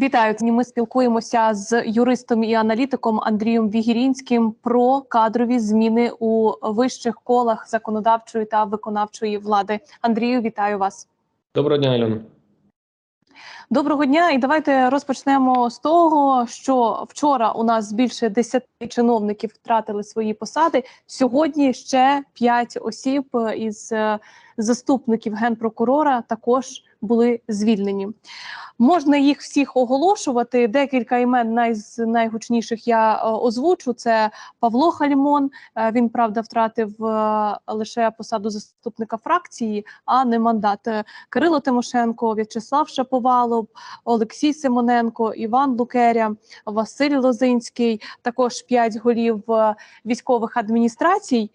Вітаю. Ми спілкуємося з юристом і аналітиком Андрієм Вігірінським про кадрові зміни у вищих колах законодавчої та виконавчої влади. Андрію, вітаю вас. Доброго дня, Альона. Доброго дня, і давайте розпочнемо з того, що вчора у нас більше 10 чиновників втратили свої посади. Сьогодні ще 5 осіб із е, заступників генпрокурора також були звільнені. Можна їх всіх оголошувати. Декілька імен най, найгучніших я е, озвучу. Це Павло Хальмон. Е, Він правда втратив е, лише посаду заступника фракції, а не мандат. Кирило Тимошенко, В'ячеслав Шаповалов, Олексій Симоненко, Іван Лукеря, Василь Лозинський. Також п'ять голів військових адміністрацій.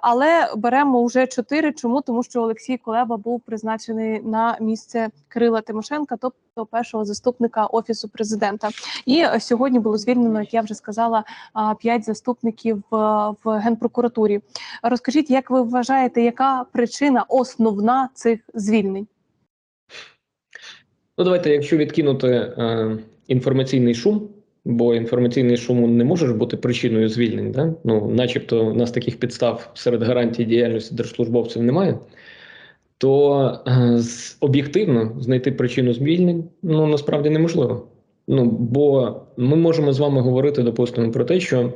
Але беремо вже чотири. Чому тому, що Олексій Колеба був призначений на місце Кирила Тимошенка, тобто першого заступника офісу президента. І е, сьогодні було звільнено, як я вже сказала, п'ять заступників е, в генпрокуратурі. Розкажіть, як ви вважаєте, яка причина основна цих звільнень? Ну, давайте, якщо відкинути е, інформаційний шум, бо інформаційний шум не може бути причиною звільнень, да? ну, начебто у нас таких підстав серед гарантій діяльності держслужбовців немає, то е, об'єктивно знайти причину звільнень ну, насправді неможливо. Ну, бо ми можемо з вами говорити, допустимо, про те, що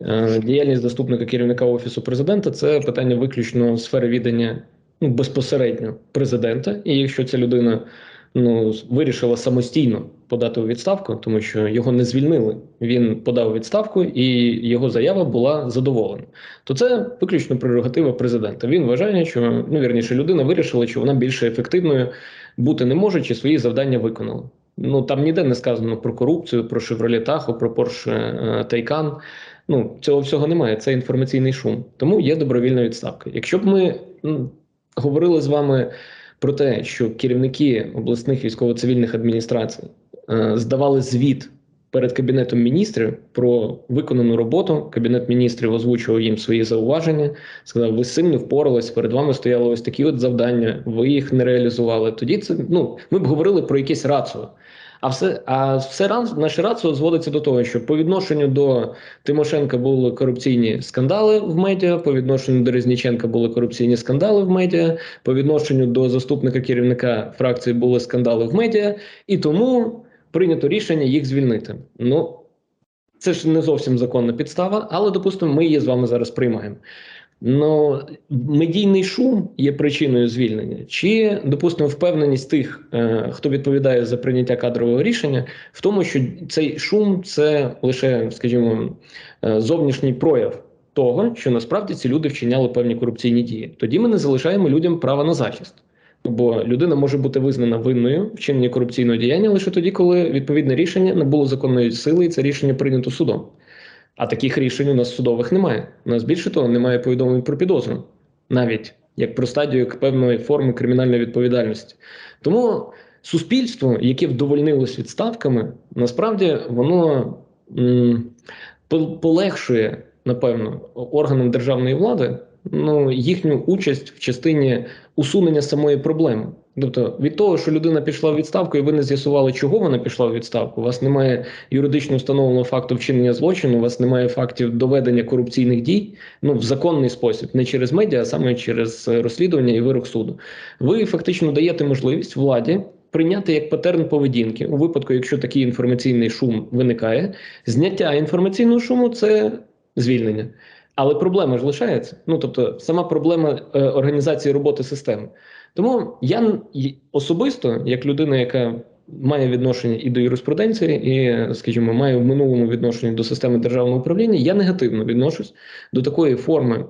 е, діяльність заступника керівника офісу президента це питання виключно сфери відання ну, безпосередньо президента. І якщо ця людина ну, вирішила самостійно подати у відставку, тому що його не звільнили. Він подав відставку, і його заява була задоволена. То це виключно прерогатива президента. Він вважає, що ну вірніше, людина вирішила, що вона більше ефективною бути не може, чи свої завдання виконала. Ну там ніде не сказано про корупцію, про Chevrolet Tahoe, про Porsche е, Taycan. Ну цього всього немає. Це інформаційний шум. Тому є добровільна відставка. Якщо б ми говорили з вами про те, що керівники обласних військово-цивільних адміністрацій е, здавали звіт перед кабінетом міністрів про виконану роботу. Кабінет міністрів озвучував їм свої зауваження, сказав, ви з цим не впорались. Перед вами стояли ось такі от завдання. Ви їх не реалізували. Тоді це ну ми б говорили про якесь рацію. А все, а все раз наше рацію зводиться до того, що по відношенню до Тимошенка були корупційні скандали в медіа, по відношенню до Резніченка були корупційні скандали в медіа, по відношенню до заступника керівника фракції були скандали в медіа, і тому прийнято рішення їх звільнити. Ну це ж не зовсім законна підстава, але допустимо, ми її з вами зараз приймаємо. Ну, медійний шум є причиною звільнення, чи допустимо впевненість тих, е, хто відповідає за прийняття кадрового рішення, в тому, що цей шум це лише, скажімо, е, зовнішній прояв того, що насправді ці люди вчиняли певні корупційні дії. Тоді ми не залишаємо людям права на захист. Бо людина може бути визнана винною в вчиненні корупційного діяння лише тоді, коли відповідне рішення набуло законної сили, і це рішення прийнято судом. А таких рішень у нас судових немає. У нас більше того, немає повідомлень про підозру, навіть як про стадію певної форми кримінальної відповідальності. Тому суспільство, яке вдовольнилось відставками, насправді воно м, полегшує, напевно, органам державної влади ну, їхню участь в частині усунення самої проблеми. Тобто від того, що людина пішла в відставку, і ви не з'ясували, чого вона пішла в відставку. У вас немає юридично встановленого факту вчинення злочину, у вас немає фактів доведення корупційних дій ну в законний спосіб, не через медіа, а саме через е, розслідування і вирок суду. Ви фактично даєте можливість владі. Прийняти як патерн поведінки у випадку, якщо такий інформаційний шум виникає, зняття інформаційного шуму це звільнення. Але проблема ж лишається. Ну тобто, сама проблема е, організації роботи системи. Тому я особисто, як людина, яка має відношення і до юриспруденції, і, скажімо, має в минулому відношення до системи державного управління, я негативно відношусь до такої форми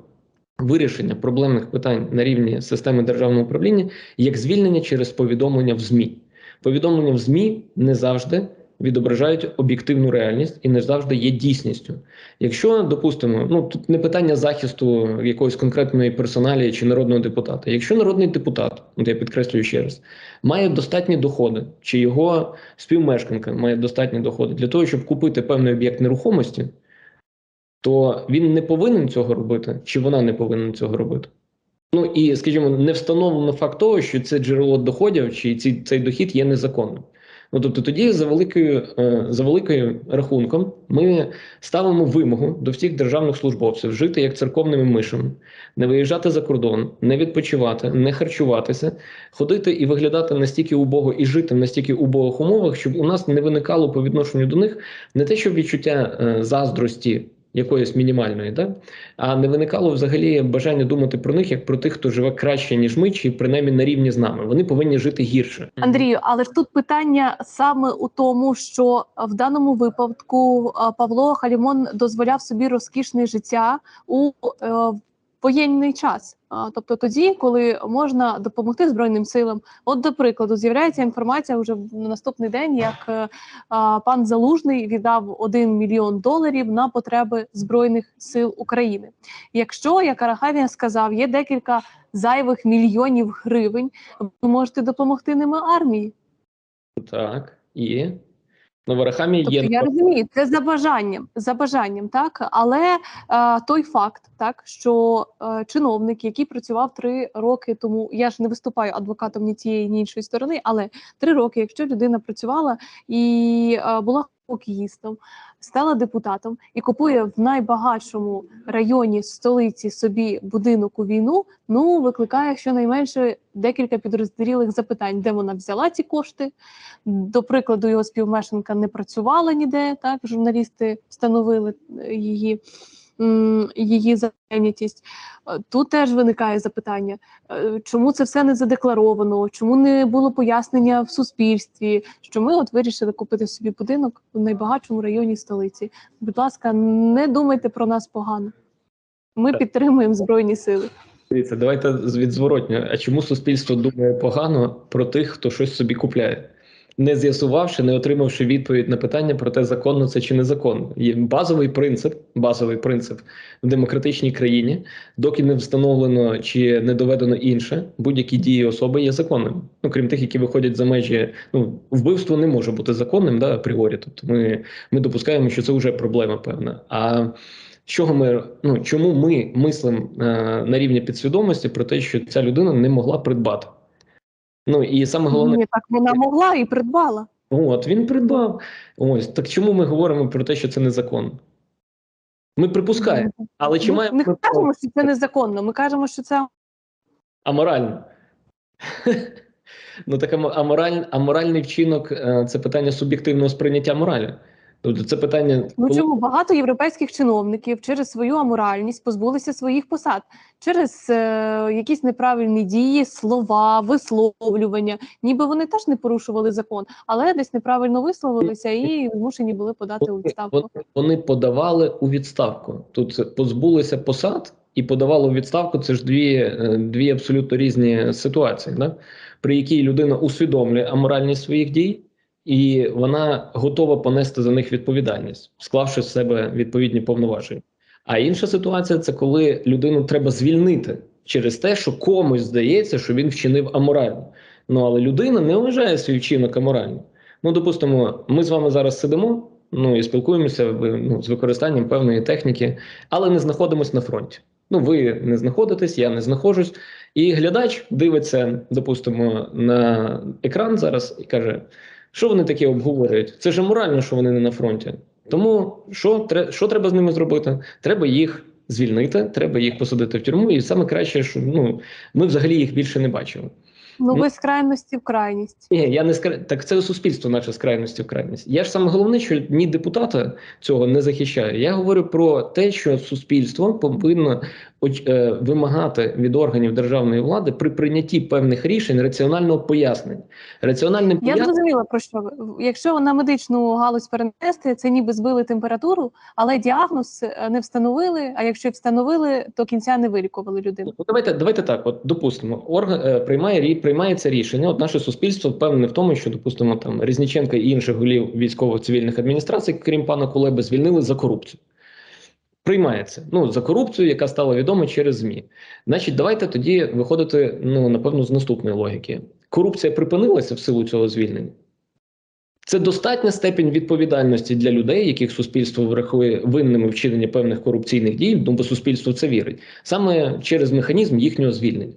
вирішення проблемних питань на рівні системи державного управління, як звільнення через повідомлення в ЗМІ. Повідомлення в ЗМІ не завжди відображають об'єктивну реальність і не завжди є дійсністю. Якщо допустимо, ну тут не питання захисту якоїсь конкретної персоналії чи народного депутата. Якщо народний депутат, от я підкреслюю ще раз, має достатні доходи, чи його співмешканка має достатні доходи для того, щоб купити певний об'єкт нерухомості, то він не повинен цього робити, чи вона не повинна цього робити. Ну і скажімо, не встановлено факт того, що це джерело доходів, чи ці, цей дохід є незаконним. Ну тобто, тоді за великою е, за великою рахунком ми ставимо вимогу до всіх державних службовців жити як церковними мишами, не виїжджати за кордон, не відпочивати, не харчуватися, ходити і виглядати настільки убого і жити в настільки убогих умовах, щоб у нас не виникало по відношенню до них не те, що відчуття е, заздрості. Якоїсь мінімальної, да? а не виникало взагалі бажання думати про них як про тих, хто живе краще ніж ми, чи принаймні на рівні з нами. Вони повинні жити гірше. Андрію, але ж тут питання саме у тому, що в даному випадку Павло Халімон дозволяв собі розкішне життя у е, воєнний час. Тобто тоді, коли можна допомогти збройним силам, от до прикладу, з'являється інформація вже на наступний день, як е, пан Залужний віддав 1 мільйон доларів на потреби збройних сил України. Якщо як Арахамія сказав, є декілька зайвих мільйонів гривень, ви можете допомогти ними армії. Так і ну, в Арахамі Тобто є я розумію, це за бажанням, за бажанням, так? Але е, той факт, так що е, чиновник, який працював три роки тому, я ж не виступаю адвокатом ні тієї, ні іншої сторони, але три роки, якщо людина працювала і е, була хокеїстом, стала депутатом і купує в найбагатшому районі столиці собі будинок у війну, ну викликає щонайменше декілька підрозділих запитань, де вона взяла ці кошти. До прикладу, його співмешканка не працювала ніде. Так, журналісти встановили е, її. Її зайнятість Е, тут теж виникає запитання, е, чому це все не задекларовано, чому не було пояснення в суспільстві, що ми от вирішили купити собі будинок в найбагатшому районі столиці. Будь ласка, не думайте про нас погано. Ми підтримуємо збройні сили. Дивіться, давайте від зворотнього. А чому суспільство думає погано про тих, хто щось собі купляє? Не з'ясувавши, не отримавши відповідь на питання про те, законно це чи незаконно. Є базовий принцип, базовий принцип в демократичній країні, доки не встановлено чи не доведено інше, будь-які дії особи є законними. Ну крім тих, які виходять за межі. Ну вбивство не може бути законним, да, апріорі. Тобто ми, ми допускаємо, що це вже проблема певна. А чого ми ну чому ми мислимо е, на рівні підсвідомості про те, що ця людина не могла придбати? Ну і саме головне, Ні, так вона могла і придбала. от він придбав. Ось так чому ми говоримо про те, що це незаконно? Ми припускаємо, але чи Ми маємо не кажемо, що це незаконно. Ми кажемо, що це аморально? ну так амораль, аморальний вчинок е, це питання суб'єктивного сприйняття моралі. Тобто це питання Ну чому багато європейських чиновників через свою аморальність позбулися своїх посад через е, якісь неправильні дії, слова, висловлювання, ніби вони теж не порушували закон, але десь неправильно висловилися і змушені були подати у відставку. Вони, подавали у відставку. Тут позбулися посад і подавали у відставку. Це ж дві, е, дві абсолютно різні ситуації, да? при якій людина усвідомлює аморальність своїх дій, і вона готова понести за них відповідальність, склавши з себе відповідні повноваження. А інша ситуація це коли людину треба звільнити через те, що комусь здається, що він вчинив аморально. Ну але людина не вважає свій вчинок аморальним. Ну, допустимо, ми з вами зараз сидимо, ну і спілкуємося ну, з використанням певної техніки, але не знаходимося на фронті. Ну, ви не знаходитесь, я не знаходжусь. І глядач дивиться, допустимо, на екран зараз і каже, що вони таке обговорюють? Це ж морально, що вони не на фронті. Тому що, що треба з ними зробити? Треба їх звільнити, треба їх посадити в тюрму. І саме краще, що ну, ми взагалі їх більше не бачили. Ну ви з крайності в крайність. Ні, я не скра... так це суспільство, наше з крайності в крайність. Я ж саме головне, що ні депутата цього не захищає. Я говорю про те, що суспільство повинно е, вимагати від органів державної влади при прийнятті певних рішень раціонального пояснення. Раціональним Я поясненням зрозуміла про що. Якщо на медичну галузь перенести, це ніби збили температуру, але діагноз е, не встановили. А якщо встановили, то кінця не вилікували людину. Ну, давайте, давайте так. От допустимо, орган е, приймає рі- приймається рішення. От наше суспільство впевнене в тому, що допустимо там Різніченка і інших голів військових цивільних адміністрацій, крім пана Кулеби, звільнили за корупцію. Приймається ну за корупцію, яка стала відома через змі. Значить, давайте тоді виходити ну напевно з наступної логіки. Корупція припинилася в силу цього звільнення. Це достатня степень відповідальності для людей, яких суспільство врахує винними в вчиненні певних корупційних дій, бо суспільство в це вірить, саме через механізм їхнього звільнення.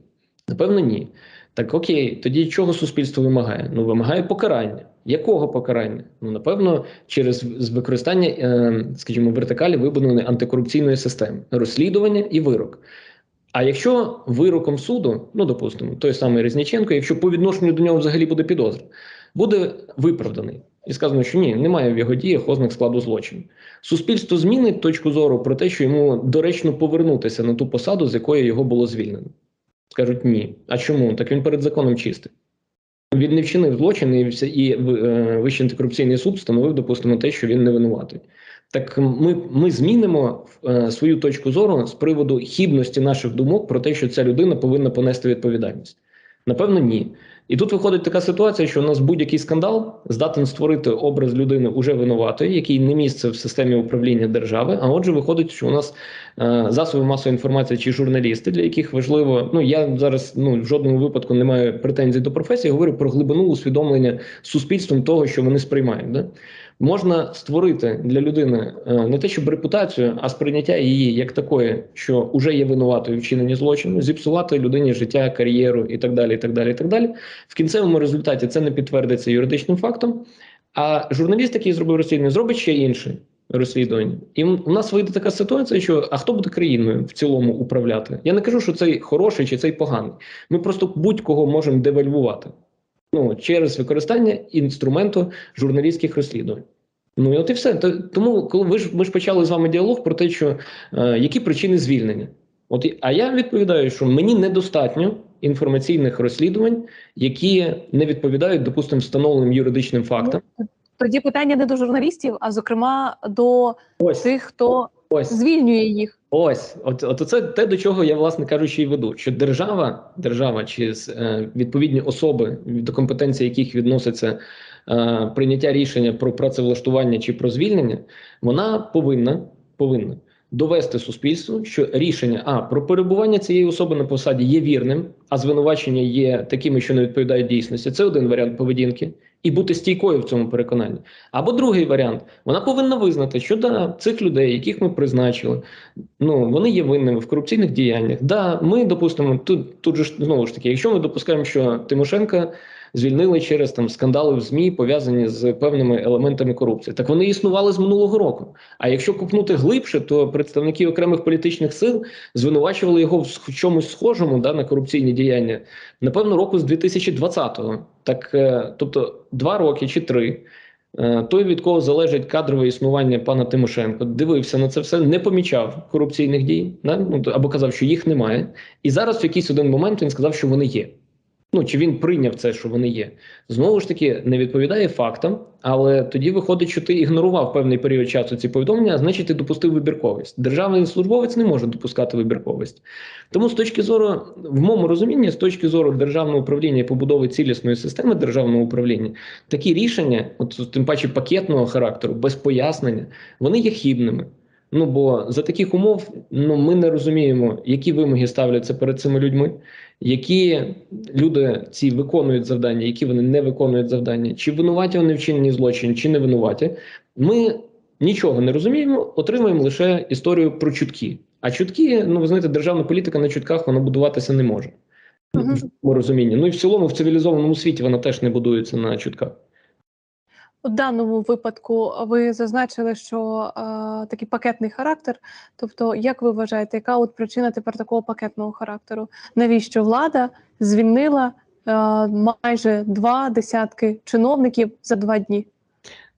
Напевно, ні. Так окей, тоді чого суспільство вимагає? Ну вимагає покарання. Якого покарання? Ну напевно, через використання, е, скажімо, вертикалі вибудованої антикорупційної системи, розслідування і вирок. А якщо вироком суду, ну допустимо, той самий Резніченко, якщо по відношенню до нього взагалі буде підозра, буде виправданий і сказано, що ні, немає в його діях ознак складу злочину. Суспільство змінить точку зору про те, що йому доречно повернутися на ту посаду, з якої його було звільнено. Скажуть ні. А чому? Так він перед законом чистий. Він не вчинив злочин, і, і е, Вищий антикорупційний суд встановив, допустимо, те, що він не винуватий. Так ми, ми змінимо е, свою точку зору з приводу хібності наших думок про те, що ця людина повинна понести відповідальність. Напевно, ні. І тут виходить така ситуація, що у нас будь-який скандал здатен створити образ людини уже винуватої, який не місце в системі управління держави. А отже, виходить, що у нас е, засоби масової інформації чи журналісти, для яких важливо, ну я зараз ну в жодному випадку не маю претензій до професії, говорю про глибину усвідомлення суспільством того, що вони сприймають. Да? Можна створити для людини е, не те, щоб репутацію, а сприйняття її як такої, що вже є винуватою вчиненні злочину, зіпсувати людині життя, кар'єру і так далі. І так далі, і так далі. В кінцевому результаті це не підтвердиться юридичним фактом. А журналіст, який зробив розслідування, зробить ще інше розслідування. І у нас вийде така ситуація, що а хто буде країною в цілому управляти? Я не кажу, що цей хороший чи цей поганий. Ми просто будь-кого можемо девальвувати ну, через використання інструменту журналістських розслідувань. Ну і от і все. Тому, коли ви ж ми ж почали з вами діалог про те, що е, які причини звільнення. От а я відповідаю, що мені недостатньо інформаційних розслідувань, які не відповідають, допустимо, встановленим юридичним фактам. Тоді питання не до журналістів, а зокрема до Ось тих, хто ось звільнює їх. Ось, от, от це те, до чого я, власне кажучи, і веду. Що держава, держава чи е, відповідні особи, до компетенції яких відноситься е, прийняття рішення про працевлаштування чи про звільнення, вона повинна, повинна довести суспільству, що рішення а про перебування цієї особи на посаді є вірним, а звинувачення є такими, що не відповідають дійсності. Це один варіант поведінки. І бути стійкою в цьому переконанні. Або другий варіант, вона повинна визнати, що да, цих людей, яких ми призначили, ну вони є винними в корупційних діяннях. Да, ми допустимо, тут тут же знову ж таки, якщо ми допускаємо, що Тимошенка звільнили через там скандали в змі пов'язані з певними елементами корупції, так вони існували з минулого року. А якщо купнути глибше, то представники окремих політичних сил звинувачували його в чомусь схожому да, на корупційні діяння, напевно, року з 2020-го. Так, е, тобто, два роки чи три. Е, Той, від кого залежить кадрове існування пана Тимошенко, дивився на це все, не помічав корупційних дій, да? ну, або казав, що їх немає. І зараз в якийсь один момент він сказав, що вони є. Ну чи він прийняв це, що вони є. Знову ж таки, не відповідає фактам, але тоді виходить, що ти ігнорував певний період часу ці повідомлення, а значить, ти допустив вибірковість. Державний службовець не може допускати вибірковість. Тому з точки зору, в моєму розумінні, з точки зору державного управління і побудови цілісної системи державного управління, такі рішення, от тим паче пакетного характеру, без пояснення, вони є хібними. Ну бо за таких умов ну ми не розуміємо, які вимоги ставляться перед цими людьми, які люди ці виконують завдання, які вони не виконують завдання, чи винуваті вони вчинені злочин, чи не винуваті. Ми нічого не розуміємо, отримуємо лише історію про чутки. А чутки, ну ви знаєте, державна політика на чутках вона будуватися не може. Мгм. В цьому розумінні. Ну і в цілому в цивілізованому світі вона теж не будується на чутках. У даному випадку ви зазначили, що е, такий пакетний характер. Тобто, як ви вважаєте, яка от причина тепер такого пакетного характеру? Навіщо влада звільнила е, майже два десятки чиновників за два дні?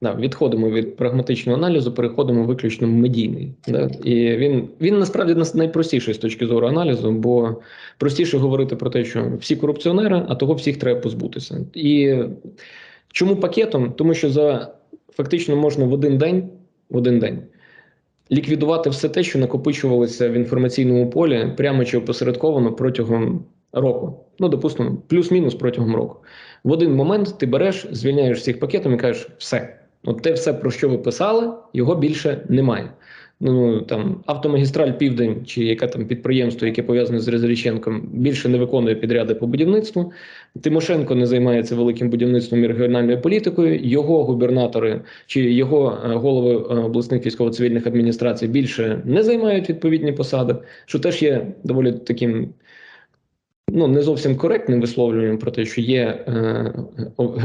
Да, відходимо від прагматичного аналізу, переходимо виключно в медійний. Да? І він, він насправді нас найпростіший з точки зору аналізу, бо простіше говорити про те, що всі корупціонери, а того всіх треба позбутися. І чому пакетом? Тому що за фактично можна в один день, в один день ліквідувати все те, що накопичувалося в інформаційному полі прямо чи опосередковано протягом року. Ну, допустимо, плюс-мінус протягом року. В один момент ти береш, звільняєш всіх пакетом і кажеш, все. От те все, про що ви писали, його більше немає. Ну там автомагістраль Південь чи яке там підприємство, яке пов'язане з Резеріченком, більше не виконує підряди по будівництву. Тимошенко не займається великим будівництвом і регіональною політикою. Його губернатори чи його е, голови е, обласних військово-цивільних адміністрацій більше не займають відповідні посади, що теж є доволі таким ну не зовсім коректним висловлюванням про те, що є е,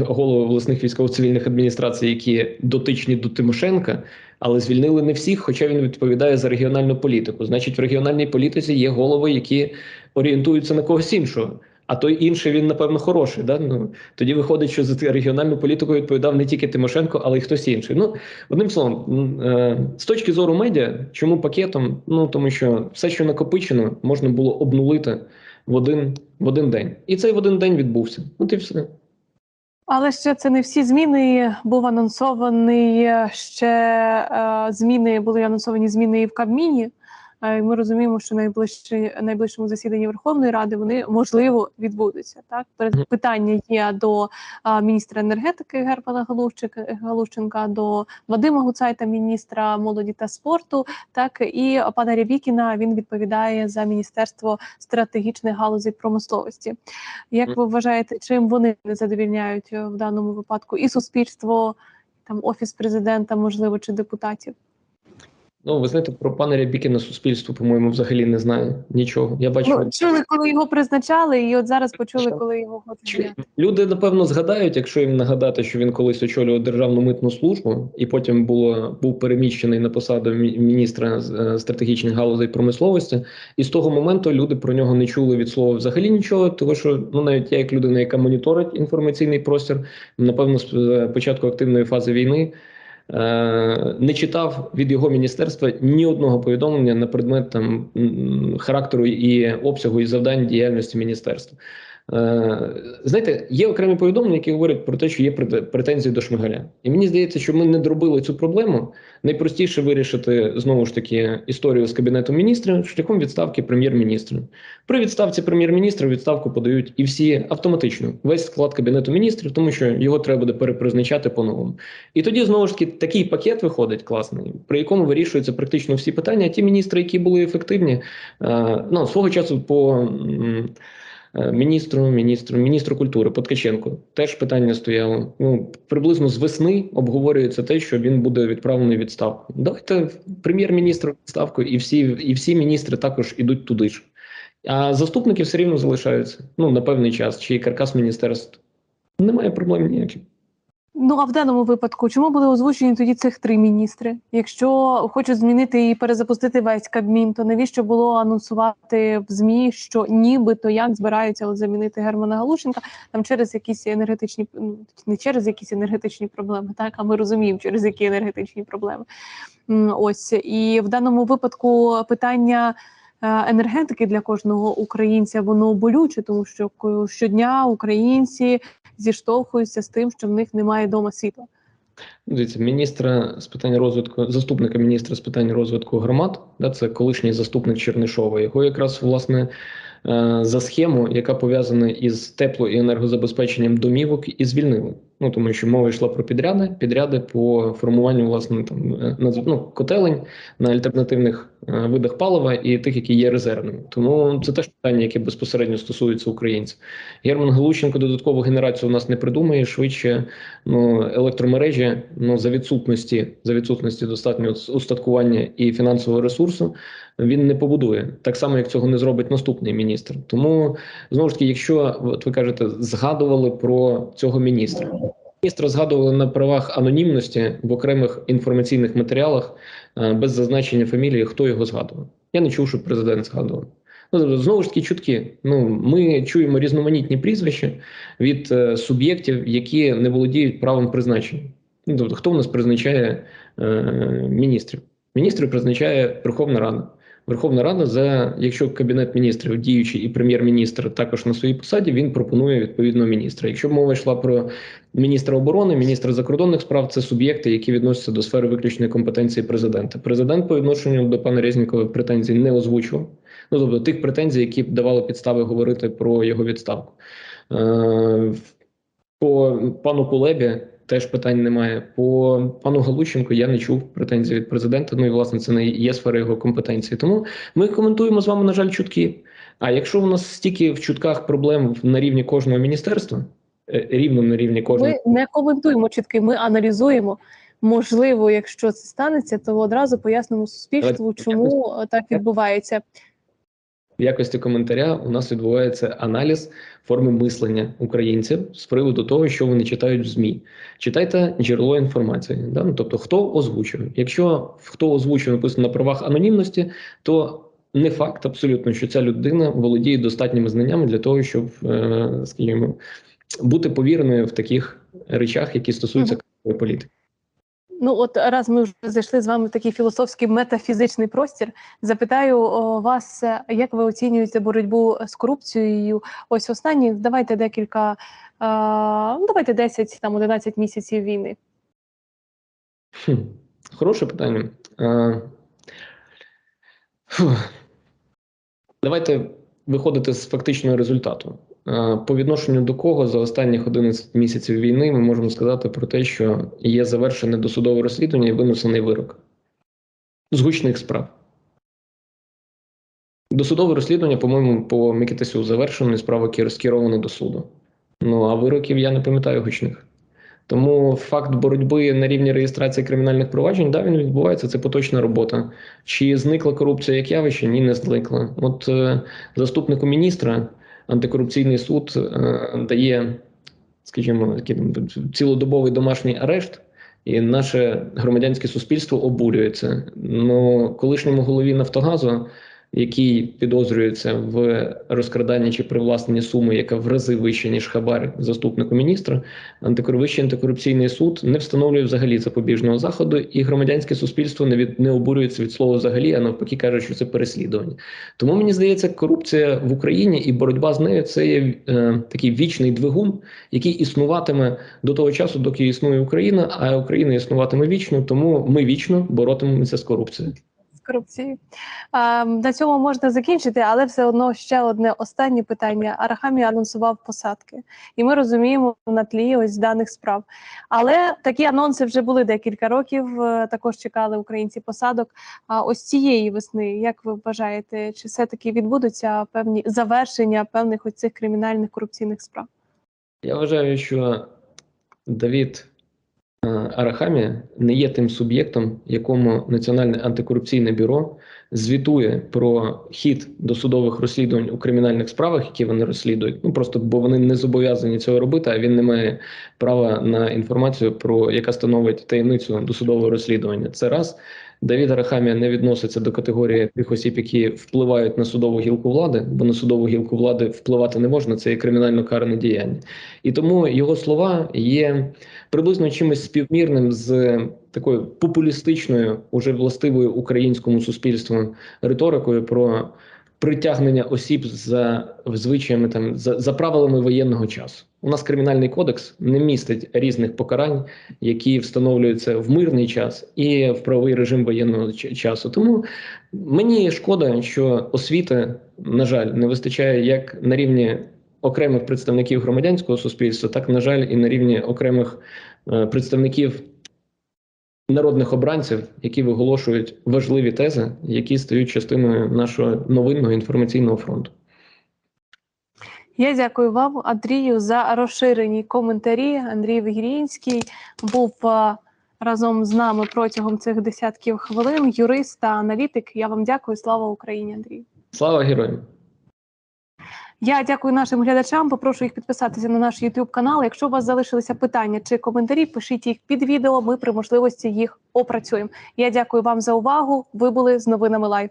голови обласних військово-цивільних адміністрацій, які дотичні до Тимошенка, але звільнили не всіх, хоча він відповідає за регіональну політику. Значить, в регіональній політиці є голови, які орієнтуються на когось іншого. А той інший він, напевно, хороший. Да? Ну, тоді виходить, що за регіональну політику відповідав не тільки Тимошенко, але й хтось інший. Ну, одним словом, е, з точки зору медіа, чому пакетом? Ну тому що все, що накопичено, можна було обнулити в один, в один день. І цей в один день відбувся. От і все. Але ще це не всі зміни. Був анонсований е, ще е, зміни, були анонсовані зміни і в Кабміні. Ми розуміємо, що найближчі найближчому засіданні Верховної Ради вони можливо відбудуться. Так Перед- питання є до міністра енергетики Германа Галущенка, до Вадима Гуцайта, міністра молоді та спорту. Так і пана Рябікіна він відповідає за міністерство стратегічних галузей промисловості. Як ви вважаєте, чим вони не задовільняють е, в даному випадку і суспільство, там офіс президента, можливо, чи депутатів? Ну, ви знаєте, про пана Рябікіна суспільство, по-моєму, взагалі не знає нічого. Я бачу. Ну, чули, коли його призначали, і от зараз почули, коли його хочуть Люди напевно згадають, якщо їм нагадати, що він колись очолював державну митну службу, і потім було був переміщений на посаду міністра е, стратегічних галузей промисловості. І з того моменту люди про нього не чули від слова взагалі нічого. Тому що ну навіть я, як людина, яка моніторить інформаційний простір, напевно, з е, початку активної фази війни. Е, Не читав від його міністерства ні одного повідомлення на предмет там характеру і обсягу і завдань діяльності міністерства. Е, Знаєте, є окремі повідомлення, які говорять про те, що є претензії до Шмигаля. І мені здається, що ми не дробили цю проблему. Найпростіше вирішити знову ж таки історію з кабінетом міністрів шляхом відставки прем'єр-міністра. При відставці прем'єр-міністра відставку подають і всі автоматично весь склад кабінету міністрів, тому що його треба буде перепризначати по-новому. І тоді знову ж таки такий пакет виходить класний, при якому вирішуються практично всі питання. А ті міністри, які були ефективні, е, ну свого часу по. Е, Міністру, міністру, міністру культури Подкаченко теж питання стояло. Ну приблизно з весни обговорюється те, що він буде відправлений відставку. Давайте прем'єр-міністр відставку, і всі, і всі міністри також ідуть туди ж. А заступники все рівно залишаються. Ну на певний час, чи каркас міністерств. Немає проблем ніяких. Ну а в даному випадку, чому були озвучені тоді цих три міністри? Якщо хочуть змінити і перезапустити весь Кабмін, то навіщо було анонсувати в змі, що нібито як збираються замінити Германа Галушенка там через якісь енергетичні ну, не через якісь енергетичні проблеми, так а ми розуміємо, через які енергетичні проблеми. Ось і в даному випадку питання. е, Енергетики для кожного українця воно болюче, тому що щодня українці зіштовхуються з тим, що в них немає дома світла. Дивіться, міністра з питань розвитку, заступника міністра з питань розвитку громад, да, це колишній заступник Чернишова. Його якраз власне е, за схему, яка пов'язана із тепло і енергозабезпеченням домівок, і звільнили. Ну тому що мова йшла про підряди, підряди по формуванню власне там е, ну, котелень на альтернативних е, видах палива і тих, які є резервними. Тому це теж питання, яке безпосередньо стосується українців. Герман Галущенко додаткову генерацію у нас не придумає швидше. Ну електромережі ну за відсутності за відсутності достатнього устаткування і фінансового ресурсу він не побудує так само, як цього не зробить наступний міністр. Тому знову ж таки, якщо от ви кажете, згадували про цього міністра. Міністра згадували на правах анонімності в окремих інформаційних матеріалах е, без зазначення фамілії, хто його згадував. Я не чув, що президент згадував. Ну, знову ж таки, чутки. Ну, ми чуємо різноманітні прізвища від е, суб'єктів, які не володіють правом призначення. Ну, тобто, хто в нас призначає е, міністрів? Міністрів призначає Верховна Рада. Верховна Рада, за якщо кабінет міністрів діючий і прем'єр-міністр також на своїй посаді, він пропонує відповідного міністра. Якщо мова йшла про міністра оборони, міністра закордонних справ, це суб'єкти, які відносяться до сфери виключної компетенції президента. Президент по відношенню до пана Резнікова претензій не озвучував. Ну тобто тих претензій, які б давали підстави говорити про його відставку. Е, по пану Кулебі теж питань немає. По пану Галущенку я не чув претензій від президента. Ну і власне це не є сфера його компетенції. Тому ми коментуємо з вами, на жаль, чутки. А якщо у нас стільки в чутках проблем на рівні кожного міністерства, е, рівно на рівні кожного Ми не коментуємо чітки, ми аналізуємо. Можливо, якщо це станеться, то одразу пояснимо суспільству, чому так відбувається. В якості коментаря у нас відбувається аналіз форми мислення українців з приводу того, що вони читають в ЗМІ. Читайте джерело інформації. Да? Ну, тобто, хто озвучує. Якщо хто озвучує написано на правах анонімності, то не факт абсолютно, що ця людина володіє достатніми знаннями для того, щоб, е, скажімо, бути повіреною в таких речах, які стосуються політики. Ну, от раз ми вже зайшли з вами в такий філософський метафізичний простір. Запитаю вас, е, як ви оцінюєте боротьбу з корупцією? Ось останні давайте декілька, е, ну давайте 10 там 11 місяців війни. Хм, Хороше питання. А, фу. Давайте виходити з фактичного результату. А, По відношенню до кого за останніх 11 місяців війни ми можемо сказати про те, що є завершене досудове розслідування і винесений вирок з гучних справ. Досудове розслідування, по-моєму, по Микитасю завершено, і справа кер- скерована до суду. Ну а вироків я не пам'ятаю гучних. Тому факт боротьби на рівні реєстрації кримінальних проваджень, да, він відбувається, це поточна робота. Чи зникла корупція як явище? Ні, не зникла. От е, заступнику міністра антикорупційний суд е, дає, скажімо, цілодобовий домашній арешт, і наше громадянське суспільство обурюється. Ну, колишньому голові Нафтогазу який підозрюється в розкраданні чи привласненні суми, яка в рази вища, ніж хабар заступнику міністра, антикор... Вищий антикорупційний суд не встановлює взагалі запобіжного заходу, і громадянське суспільство не від не обурюється від слова взагалі, а навпаки каже, що це переслідування. Тому мені здається, корупція в Україні і боротьба з нею це є е, такий вічний двигун, який існуватиме до того часу, доки існує Україна, а Україна існуватиме вічно, тому ми вічно боротимемося з корупцією. Корупцією. На цьому можна закінчити, але все одно ще одне останнє питання. Арахамі анонсував посадки, і ми розуміємо на тлі ось даних справ. Але такі анонси вже були декілька років. е, Також чекали українці посадок. А ось цієї весни, як ви вважаєте, чи все таки відбудуться певні завершення певних ось цих кримінальних корупційних справ? Я вважаю, що Давід е, Арахамія не є тим суб'єктом, якому Національне антикорупційне бюро звітує про хід досудових розслідувань у кримінальних справах, які вони розслідують. Ну просто бо вони не зобов'язані цього робити, а він не має права на інформацію, про яка становить таємницю досудового розслідування. Це раз. Давід Арахамія не відноситься до категорії тих осіб, які впливають на судову гілку влади, бо на судову гілку влади впливати не можна. Це є кримінально карне діяння, і тому його слова є приблизно чимось співмірним з такою популістичною, уже властивою українському суспільству риторикою про притягнення осіб за звичаями там за, за правилами воєнного часу. У нас кримінальний кодекс не містить різних покарань, які встановлюються в мирний час і в правовий режим воєнного часу. Тому мені шкода, що освіти, на жаль, не вистачає як на рівні окремих представників громадянського суспільства, так на жаль, і на рівні окремих е, представників народних обранців, які виголошують важливі тези, які стають частиною нашого новинного інформаційного фронту. Я дякую вам, Андрію, за розширені коментарі. Андрій Вигірінський був е, разом з нами протягом цих десятків хвилин. Юрист та аналітик. Я вам дякую. Слава Україні, Андрій. Слава героям! Я дякую нашим глядачам. Попрошу їх підписатися на наш YouTube канал. Якщо у вас залишилися питання чи коментарі, пишіть їх під відео. Ми при можливості їх опрацюємо. Я дякую вам за увагу. Ви були з новинами Лайв.